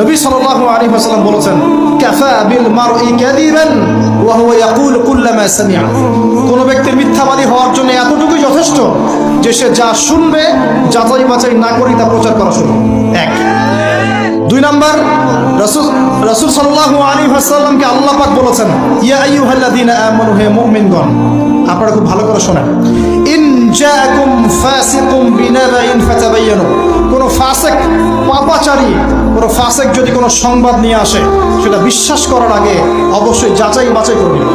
নবী সাল্লাল্লাহু আলাইহি ওয়াসাল্লাম বলেছেন, কাফা বিল মারই কাযিবান ওয়া হুয়া ইয়াকুল কুল্লামা সামি'a কোন ব্যক্তির মিথ্যাবাদী হওয়ার জন্য এতটুকুই যথেষ্ট যে সে যা শুনবে, যাচাই বাছাই না করেই তা প্রচার করা শুরু। এক। দুই নাম্বার, রাসূল রাসূল সাল্লাল্লাহু আলাইহি ওয়াসাল্লামকে আল্লাহ পাক বলেছেন, ইয়া আইয়ুহাল্লাযীনা আমানু, হে মুমিনগণ। আপনারা খুব ভালো করে শোনেন, ইন জাআকুম ফাসিকুম বিনাবাইন ফাতাবায়ানু কোন ফাসিক পাপাচারী, কোনো ফাসিক যদি কোনো সংবাদ নিয়ে আসে, সেটা বিশ্বাস করার আগে অবশ্যই যাচাই বাছাই করে নিন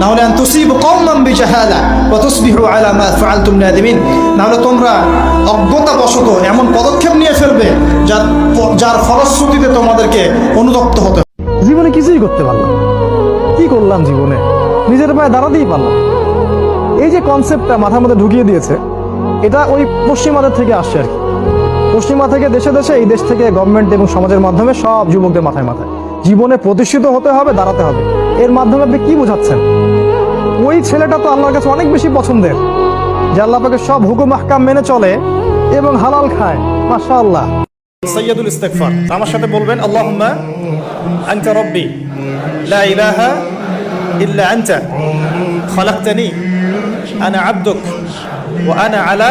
না হলে তুসিব কওমান বিজাহালা তুসবিহু আলা মা ফাআলতুম নাদিমিন। না হলে তোমরা অজ্ঞতাবশত এমন পদক্ষেপ নিয়ে ফেলবে যার যার ফলশ্রুতিতে তোমাদেরকে অনুতপ্ত হতে। জীবনে কিছুই করতে পারলাম কি করলাম জীবনে? নিজের পায়ে দাঁড়াতেই পারলাম এই যে কনসেপ্টটা মাথার মধ্যে ঢুকিয়ে দিয়েছে, এটা ওই পশ্চিমাদের থেকে আসছে আর কি। পশ্চিমা থেকে দেশে দেশে এই দেশ থেকে গভর্নমেন্ট এবং সমাজের মাধ্যমে সব যুবকদের মাথায় মাথায়। জীবনে প্রতিষ্ঠিত হতে হবে, দাঁড়াতে হবে। এর মাধ্যমে আপনি কি বোঝাচ্ছেন? ওই ছেলেটা তো আল্লাহর কাছে অনেক বেশি পছন্দের, যে আল্লাহ সব হুকুম, আহকাম মেনে চলে এবং হালাল খায়। মাশা আল্লাহ সৈয়দুল ইস্তেগফার। আমার সাথে বলবেন, আল্লাহুম্মা আনতা রব্বি, লা ইলাহা ইল্লা আনতা, খলাকতানি, আনা আবদুক, ওয়া আনা আলা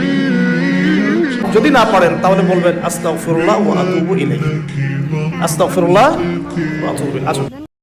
যদি না পারেন তাহলে বলবেন আস্তাগফিরুল্লাহ ওয়া আতুবু ইলাইহি। আস্তাগফিরুল্লাহ